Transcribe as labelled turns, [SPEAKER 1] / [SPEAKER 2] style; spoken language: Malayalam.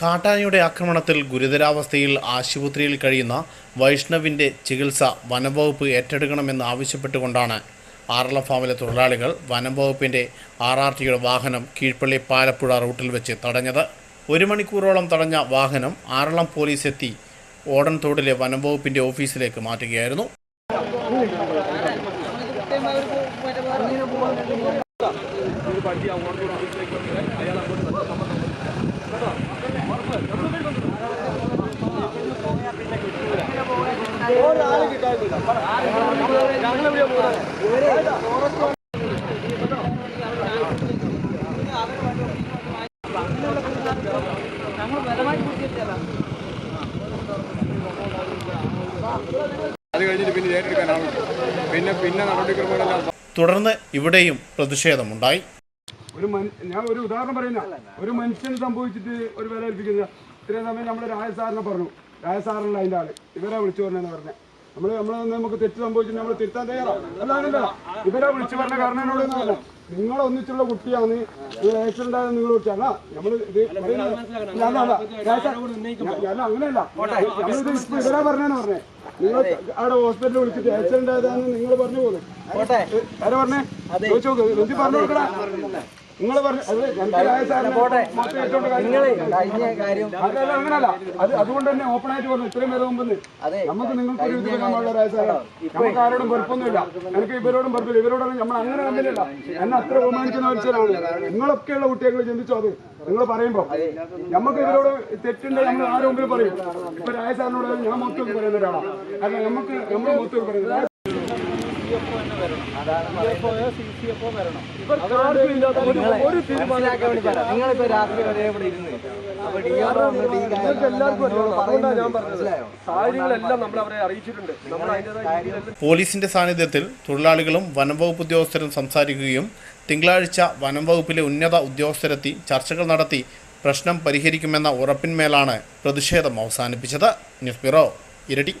[SPEAKER 1] കാട്ടാനയുടെ ആക്രമണത്തിൽ ഗുരുതരാവസ്ഥയിൽ ആശുപത്രിയിൽ കഴിയുന്ന വൈഷ്ണവിന്റെ ചികിത്സ വനംവകുപ്പ് ഏറ്റെടുക്കണമെന്ന് ആവശ്യപ്പെട്ടുകൊണ്ടാണ് ആറളം ഫാമിലെ തൊഴിലാളികൾ വനംവകുപ്പിന്റെ ആർ ആർ ടിയുടെ വാഹനം കീഴ്പള്ളി പാലപ്പുഴ റൂട്ടിൽ വെച്ച് തടഞ്ഞത്. ഒരു മണിക്കൂറോളം തടഞ്ഞ വാഹനം ആറളം പോലീസ് എത്തി ഓടൻതോടിലെ വനംവകുപ്പിന്റെ ഓഫീസിലേക്ക് മാറ്റുകയായിരുന്നു. തുടർന്ന് ഇവിടെയും പ്രതിഷേധമുണ്ടായി.
[SPEAKER 2] ഒരു ഞാൻ ഒരു ഉദാഹരണം പറയുന്ന ഒരു മനുഷ്യന് സംഭവിച്ചിട്ട് ഒരു വില ഏൽപ്പിക്കുന്ന ഇത്രയും സമയം നമ്മൾ രാജസാറിനെ പറഞ്ഞു. രാജസാറിനുള്ള അതിന്റെ ആൾ. ഇവരെ വിളിച്ചു പറഞ്ഞെന്ന് പറഞ്ഞ. നമ്മൾ നമ്മൾ നമുക്ക് തെറ്റ് സംഭവിച്ചിട്ട് നമ്മൾ തിരുത്താൻ തയ്യാറാണ്. അല്ലാതെ ഇവരെ വിളിച്ചു പറഞ്ഞ കാരണം എന്നോട് നിങ്ങൾ ഒന്നിച്ചുള്ള കുട്ടിയാണ് ആക്സിഡന്റ് ആയത് നിങ്ങൾ കുട്ടിയാണ്. നമ്മൾ ഇത് ഞാൻ- അങ്ങനെയല്ല. നമ്മളിത് ഇപ്പൊ ഇവരാ പറഞ്ഞെന്ന് പറഞ്ഞേ? നിങ്ങൾ അവിടെ ഹോസ്പിറ്റലിൽ വിളിച്ചിട്ട് ആക്സിഡന്റ് ആയതാണെന്ന് നിങ്ങൾ പറഞ്ഞു പോകുന്നത് ആരാ പറഞ്ഞേ? ചോദിച്ചു നോക്ക്. പറഞ്ഞു കൊടുക്കടാ. നിങ്ങൾ പറഞ്ഞു
[SPEAKER 3] കാര്യം
[SPEAKER 2] അതല്ല അങ്ങനല്ല. അത് അതുകൊണ്ട് തന്നെ ഓപ്പൺ ആയിട്ട് പറഞ്ഞു ഇത്രയും പേര് മുമ്പ്. നമുക്ക് നിങ്ങൾക്ക് ഒരു ഇത് നമ്മളുടെ രായ സാറേ നമുക്ക് ആരോടും വെറുപ്പൊന്നുമില്ല. എനിക്ക് ഇവരോടും വെറുപ്പില്ല. ഇവരോടൊന്നും നമ്മൾ അങ്ങനെ കണ്ടില്ല എന്നെ അത്ര ബഹുമാനിക്കുന്ന മനുഷ്യരാണ് നിങ്ങളൊക്കെയുള്ള കുട്ടികൾ ചിന്തിച്ചോ അത്? നിങ്ങൾ പറയുമ്പോ. നമുക്ക് ഇവരോട് തെറ്റുണ്ട് നമ്മൾ ആരുടെ മുമ്പിൽ പറയും? ഇപ്പൊ രായ സാറിനോട് ഞാൻ മൊത്തം പറയുന്ന ഒരാളാണ് കാരണം നമുക്ക് നമ്മൾ മൊത്തം പറയുന്നത്.
[SPEAKER 3] നിങ്ങളിപ്പോ രാത്രി വരെ ഇവിടെ ഇരുന്ന്. അപ്പൊ
[SPEAKER 4] സാഹചര്യങ്ങളെല്ലാം നമ്മൾ അവരെ അറിയിച്ചിട്ടുണ്ട്. നമ്മൾ അതിന്റെതായ
[SPEAKER 1] പോലീസിന്റെ സാന്നിധ്യത്തിൽ തൊഴിലാളികളും വനംവകുപ്പ് ഉദ്യോഗസ്ഥരും സംസാരിക്കുകയും തിങ്കളാഴ്ച വനംവകുപ്പിലെ ഉന്നത ഉദ്യോഗസ്ഥരെത്തി ചർച്ചകൾ നടത്തി പ്രശ്നം പരിഹരിക്കുമെന്ന ഉറപ്പിന്മേലാണ് പ്രതിഷേധം അവസാനിപ്പിച്ചത്. ന്യൂസ് ബ്യൂറോ ഇരട്ടി.